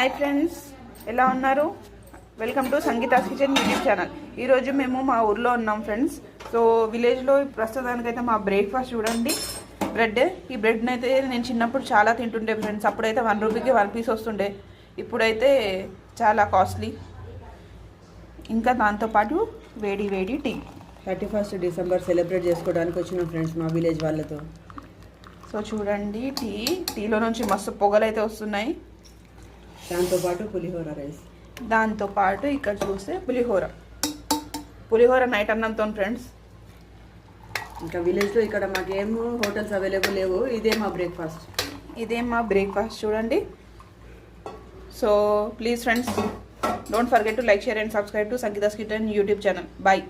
Hi friends ఎలా ఉన్నారు? Welcome to Sangeetha's kitchen YouTube channel ఈరోజు మేము మా ఊర్లో ఉన్నాం ఫ్రెండ్స్ సో విలేజ్లో ప్రస్తుతానికైతే మా బ్రేక్ఫాస్ట్ చూడండి. బ్రెడ్ ఈ బ్రెడ్ని అయితే నేను చిన్నప్పుడు చాలా తింటుండే ఫ్రెండ్స్ అప్పుడైతే వన్ రూపీకి వన్ పీస్ వస్తుండే. ఇప్పుడైతే చాలా కాస్ట్లీ ఇంకా దాంతోపాటు వేడి వేడి tea thirty first December celebrate చేసుకోవడానికి వచ్చిన ఫ్రెండ్స్ మా విలేజ్ వాళ్ళతో. సో చూడండి టీ టీలో నుంచి మస్తు పొగలు అయితే వస్తున్నాయి. దాంతోపాటు పులిహోర రైస్. దాంతోపాటు ఇక్కడ చూస్తే పులిహోర. పులిహోర నైట్ అన్నంతో ఫ్రెండ్స్. ఇంకా విలేజ్లో ఇక్కడ మాకేమో హోటల్స్ అవైలబుల్ లేవు. ఇదే మా బ్రేక్ఫాస్ట్. ఇదే మా బ్రేక్ఫాస్ట్ చూడండి. So please friends don't forget to like share and subscribe to Sangeetha kitchen YouTube channel. Bye.